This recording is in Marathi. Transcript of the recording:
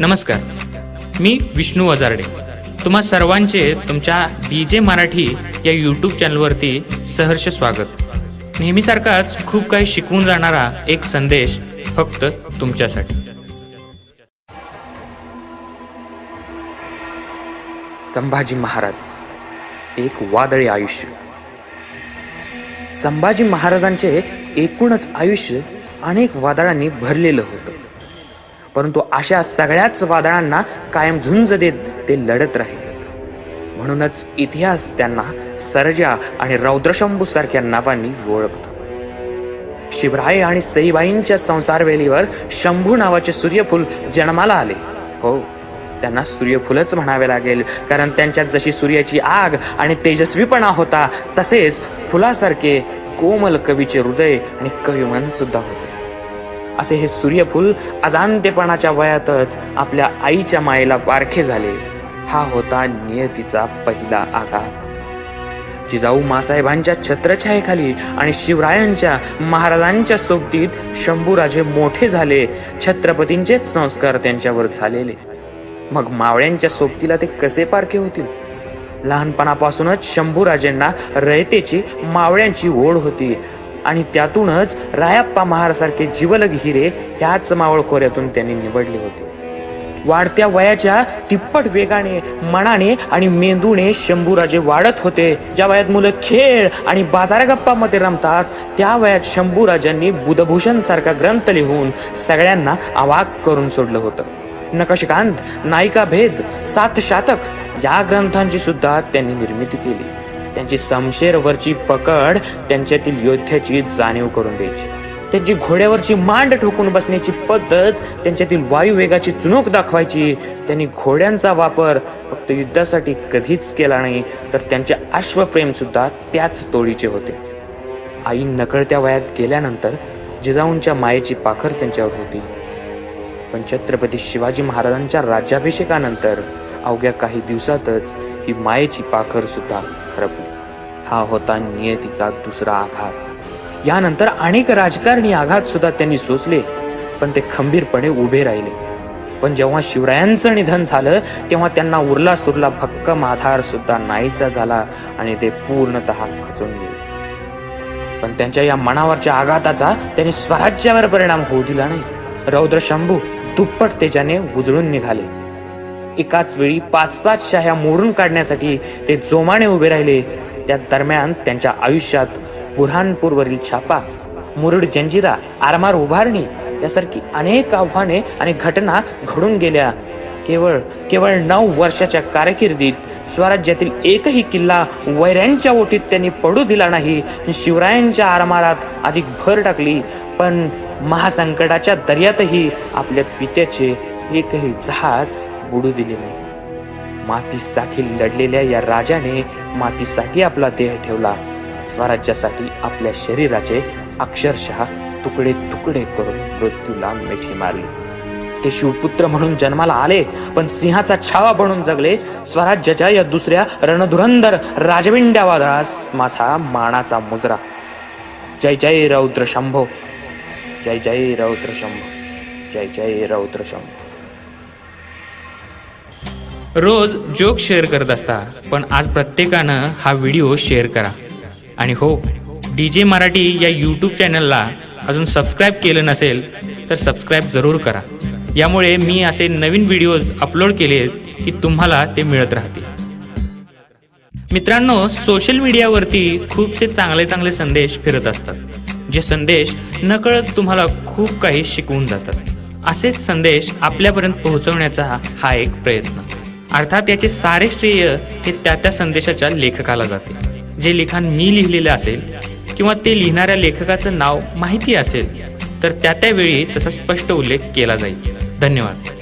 नमस्कार. मी विष्णू वजारडे. तुम्हा सर्वांचे तुमच्या डी जे मराठी या यूट्यूब चॅनलवरती सहर्ष स्वागत. नेहमीसारखाच खूप काही शिकवून जाणारा एक संदेश फक्त तुमच्यासाठी. संभाजी महाराज एक वादळी आयुष्य. संभाजी महाराजांचे एकूणच आयुष्य अनेक वादळांनी भरलेलं होतं. परंतु अशा सगळ्याच वादळांना कायम झुंज देत ते लढत राहिले. म्हणूनच इतिहास त्यांना सर्जा आणि रौद्रशंभू सारख्या नावांनी ओळखतो. शिवराय आणि सईबाईंच्या संसारवेलीवर शंभू नावाचे सूर्यफूल जन्माला आले. हो त्यांना सूर्यफूलच म्हणावे लागेल कारण त्यांच्यात जशी सूर्याची आग आणि तेजस्वीपणा होता तसेच फुलासारखे कोमल कवीचे हृदय आणि कविमन सुद्धा होते. असे हे सूर्यफूल अजाणतेपणाच्या वयातच आपल्या आईच्या मायेला पारखे झाले. हा होता नियतीचा पहिला आघात. जिजाऊ मासाहेबांच्या छत्रछायेखाली आणि शिवरायांच्या महाराजांच्या सोबतीत शंभूराजे मोठे झाले छत्रपतींचेच संस्कार त्यांच्यावर झालेले. मग मावळ्यांच्या सोबतीला ते कसे पारखे होतील? लहानपणापासूनच शंभूराजेंना रयतेची मावळ्यांची ओढ होती. आणि त्यातूनच रायप्पा महारासारखे जीवलग हिरे ह्याच मावळखोऱ्यातून त्यांनी निवडले होते. वाढत्या वयाच्या तिप्पट वेगाने मनाने आणि मेंदूने शंभूराजे वाढत होते. ज्या वयात मुलं खेळ आणि बाजार गप्पामध्ये रमतात त्या वयात शंभूराजांनी बुधभूषण सारखा ग्रंथ लिहून सगळ्यांना अवाक करून सोडलं होतं. नकशकांत नायिका भेद सात शातक या ग्रंथांची सुद्धा त्यांनी निर्मिती केली. त्यांची समशेरवरची पकड त्यांच्यातील योद्ध्याची जाणीव करून द्यायची. त्यांची घोड्यावरची मांड ठोकून बसण्याची पद्धत त्यांच्यातील वायुवेगाची चुणूक दाखवायची. त्यांनी घोड्यांचा वापर फक्त युद्धासाठी कधीच केला नाही तर त्यांचे अश्वप्रेम सुद्धा त्याच तोडीचे होते. आई नकळत्या वयात गेल्यानंतर जिजाऊंच्या मायेची पाखर त्यांच्यावर होती. पण छत्रपती शिवाजी महाराजांच्या राज्याभिषेकानंतर अवघ्या काही दिवसातच ही मायेची पाखर सुद्धा हरपली. हा होता नियतीचा दुसरा आघात. यानंतर अनेक राजकारणी आघात सुद्धा त्यांनी सोसले पण ते खंबीरपणे उभे राहिले. पण जेव्हा शिवरायांचं निधन झालं तेव्हा त्यांना उरला सुरला भक्कम आधार सुद्धा नाहीसा झाला आणि ते पूर्णतः खचून गेले. पण त्यांच्या या मनावरच्या आघाताचा त्यांनी स्वराज्यावर परिणाम होऊ दिला नाही. रौद्र शंभू दुप्पट तेजाने उजळून निघाले. एकाच वेळी पाच पाच शाह्या मोडून काढण्यासाठी ते जोमाने उभे राहिले. त्या दरम्यान त्यांच्या आयुष्यात बुरहानपूरवरील छापा मुरुड जंजिरा आरमार उभारणी यासारखी अनेक आव्हाने आणि घटना घडून गेल्या. केवळ केवळ नऊ वर्षाच्या कारकिर्दीत स्वराज्यातील एकही किल्ला वैऱ्यांच्या ओटीत त्यांनी पडू दिला नाही. शिवरायांच्या आरमारात अधिक भर टाकली पण महासंकटाच्या दर्यातही आपल्या पित्याचे एकही जहाज बुडू दिले नाही. मातीसाठी लढलेल्या या राजाने मातीसाठी आपला देह ठेवला. स्वराज्यासाठी आपल्या शरीराचे अक्षरशः तुकडे तुकडे करून मृत्यूला मिठी मारली. ते शिवपुत्र म्हणून जन्माला आले पण सिंहाचा छावा बनून जगले. स्वराज्याच्या या दुसऱ्या रणधुरंदर राजविंड्या वादळास माझा मानाचा मुजरा. जय जय रौद्र शंभो. जय जय रौद्र शंभो. जय जय रौद्र शंभो. रोज जोक शेअर करत असता पण आज प्रत्येकानं हा व्हिडिओ शेअर करा. आणि हो डी जे मराठी या यूट्यूब चॅनलला अजून सबस्क्राईब केलं नसेल तर सबस्क्राईब जरूर करा. यामुळे मी असे नवीन व्हिडिओज अपलोड केले की तुम्हाला ते मिळत राहतील. मित्रांनो सोशल मीडियावरती खूपसे चांगले चांगले संदेश फिरत असतात जे संदेश नकळत तुम्हाला खूप काही शिकवून जातात. असेच संदेश आपल्यापर्यंत पोहोचवण्याचा हा एक प्रयत्न. अर्थात याचे सारे श्रेय हे त्या त्या संदेशाच्या लेखकाला जाते. जे लिखाण मी लिहिलेलं असेल किंवा ते लिहिणाऱ्या लेखकाचं नाव माहिती असेल तर त्या त्यावेळी तसा स्पष्ट उल्लेख केला जाईल. धन्यवाद.